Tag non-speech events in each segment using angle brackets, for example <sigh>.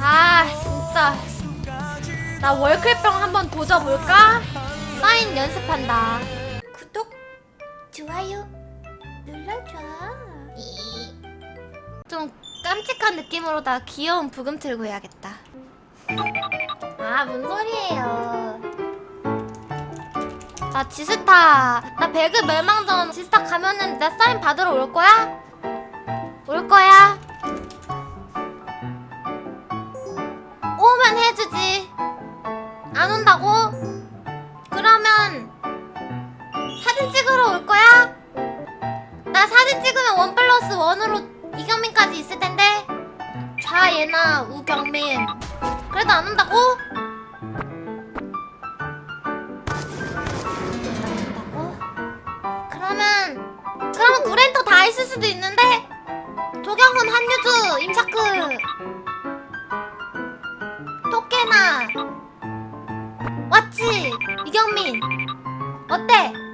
아 진짜. 나 월클병 한번 도져볼까? 사인 연습한다. 구독 좋아요 눌러줘. 좀 깜찍한 느낌으로다 귀여운 부금 틀고 해야겠다. 아 뭔 소리예요? 나 지스타. 나 배그 멸망전 지스타 가면은 나 사인 받으러 올 거야? 올 거야? 사진 찍으면 원 플러스 원으로 이경민까지 있을 텐데. 좌예나 우경민. 그래도 안 온다고? 그러면 그러면 구렌토 다 있을 수도 있는데. 조경훈, 한유주, 임샤크. 토끼나 왓치 이경민 어때?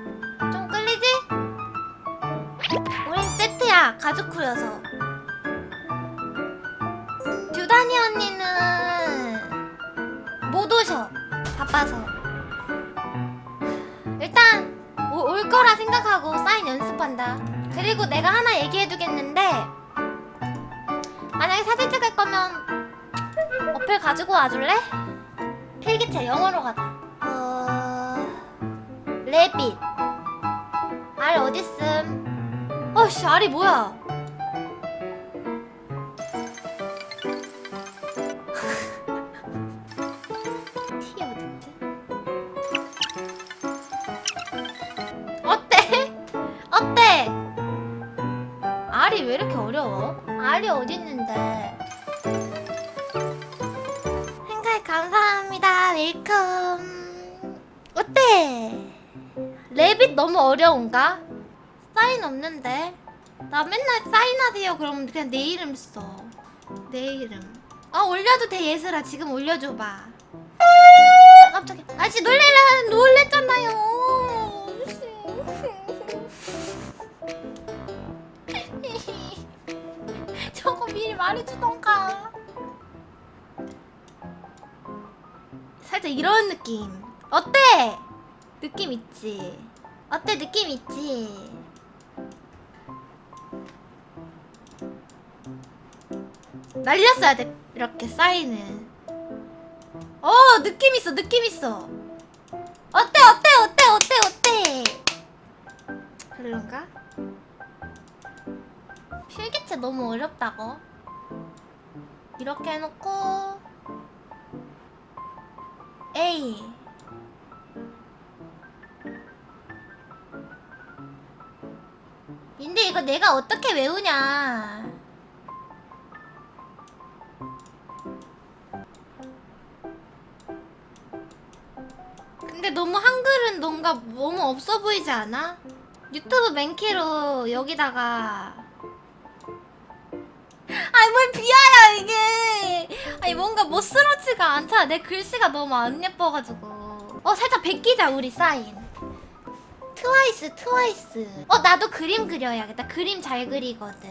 가족 쿠여서 듀다니 언니는 못 오셔 바빠서 일단 오- 올 거라 생각하고 사인 연습한다 그리고 내가 하나 얘기해두겠는데 만약에 사진 찍을 거면 어플 가지고 와줄래? 필기체 영어로 가자. 어... 레빗. 알 어딨음? 어씨 알이 뭐야? <laughs> 어때? 어때? 알이 왜 이렇게 어려워? 알이 어딨는데? 행사에 감사합니다. 웰컴. 어때? 레빗 너무 어려운가? 사인 없는데. 나 맨날 사인하세요. 그러면 그냥 내 이름 써. 내 이름. 아 올려도 돼 예슬아. 지금 올려줘봐. 아, 깜짝이야. 아씨 놀래라 놀랬잖아요. <laughs> 저거 미리 말해주던가. 살짝 이런 느낌. 어때? 느낌 있지? 어때? 느낌 있지? 날렸어야 돼. 이렇게 사인은. 어, 느낌 있어. 느낌 있어. 어때? 어때? 어때? 어때? 어때? 별론가? 필기체 너무 어렵다고. 이렇게 해놓고 A 근데 이거 내가 어떻게 외우냐 근데 너무 한글은 뭔가 너무 없어 보이지 않아? 유튜브 맨키로 여기다가. 아니 뭘 비하야 이게. 아니 뭔가 멋스럽지가 않잖아. 내 글씨가 너무 안 예뻐가지고. 어 살짝 베끼자 우리 사인. 트와이스 트와이스. 어 나도 그림 그려야겠다. 그림 잘 그리거든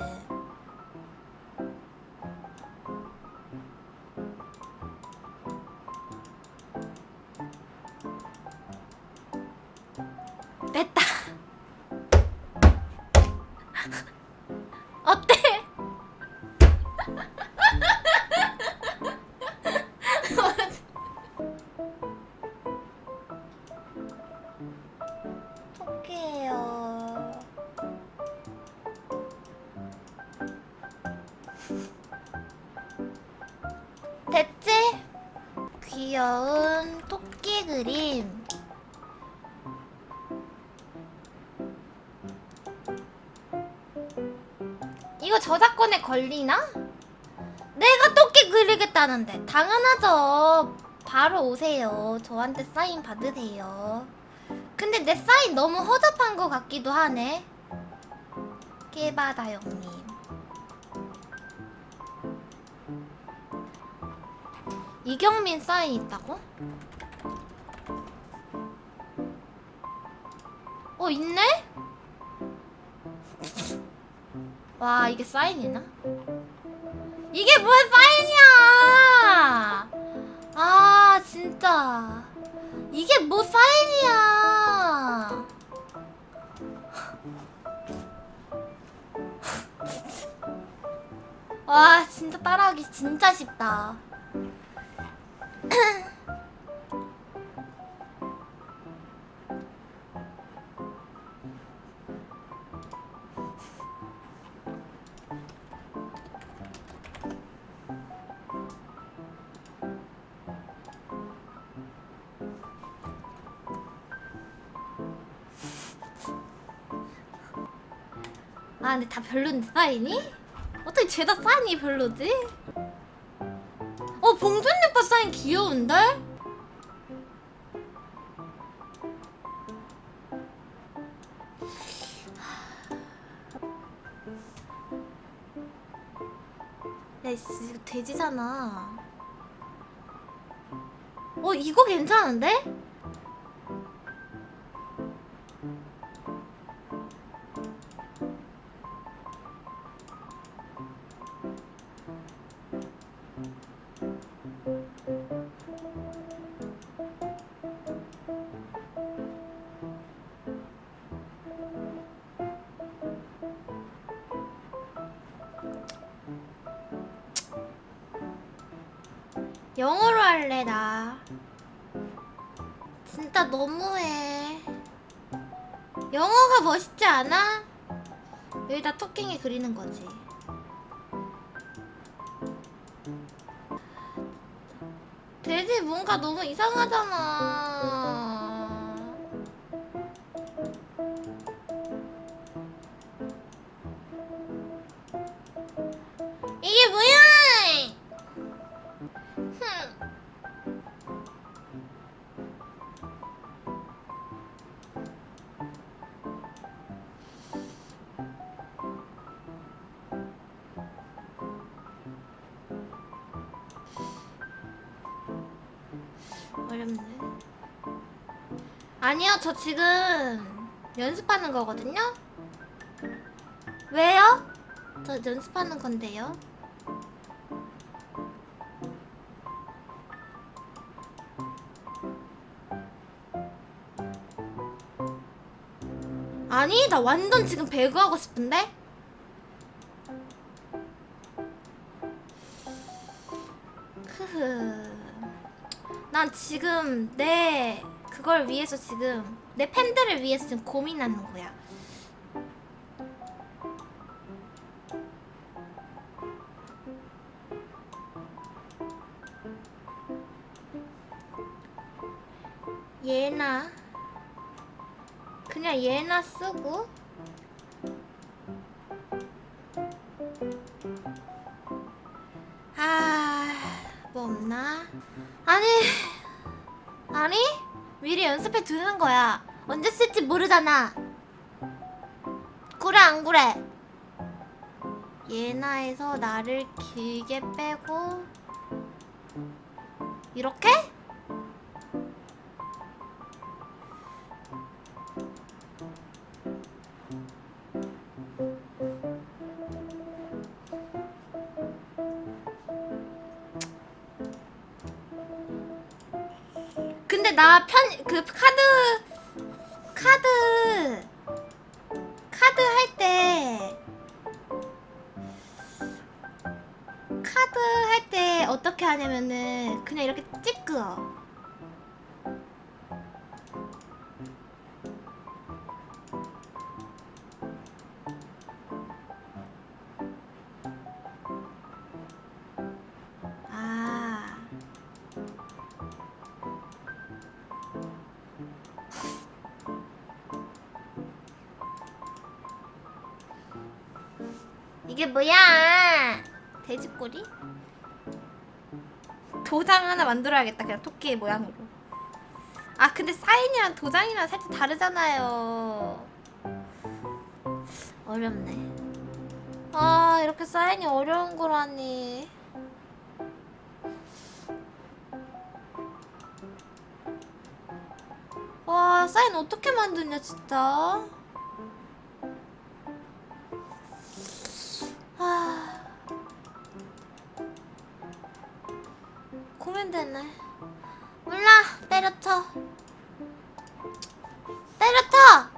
귀여운 토끼 그림. 이거 저작권에 걸리나? 내가 토끼 그리겠다는데 당연하죠. 바로 오세요. 저한테 사인 받으세요. 근데 내 사인 너무 허접한 것 같기도 하네. 깨바다 형님. 이경민 사인 있다고? 어 있네? 와 이게 사인이나? 이게 뭐야 사인이야 뭐야? 이게 뭐 사인이야? 와 진짜 따라하기 진짜 쉽다. 아 근데 다 별론데 사인이? 어떻게 죄다 사인이 별로지? 어 봉준이 오빠 사인 귀여운데? 야 이거 돼지잖아 어 이거 괜찮은데? 영어로 할래 나. 진짜 너무해. 영어가 멋있지 않아? 여기다 토끼이 그리는 거지. 돼지 뭔가 너무 이상하잖아. 이게 뭐야 어렵네. 아니요, 저 지금 연습하는 거거든요? 왜요? 저 연습하는 건데요. 아니, 나 완전 지금 배그 하고 싶은데? 지금 내 그걸 위해서 지금 내 팬들을 위해서 지금 고민하는 거야. 얘나 그냥 얘나 쓰고 아, 뭐 없나? 아니, 아니? 미리 연습해 두는 거야. 언제 쓸지 모르잖아. 그래, 안 그래? 예나에서 나를 길게 빼고, 이렇게? 나 편 그 카드 카드 카드 할 때 카드 할 때 어떻게 하냐면은 그냥 이렇게 찍어. 이게 뭐야? 돼지꼬리? 도장 하나 만들어야겠다. 그냥 토끼의 모양으로. 아 근데 사인이랑 도장이랑 살짝 다르잖아요. 어렵네. 아 이렇게 사인이 어려운 거라니. 와 사인 어떻게 만드냐 진짜. 고민되네. 몰라 때려쳐 때려쳐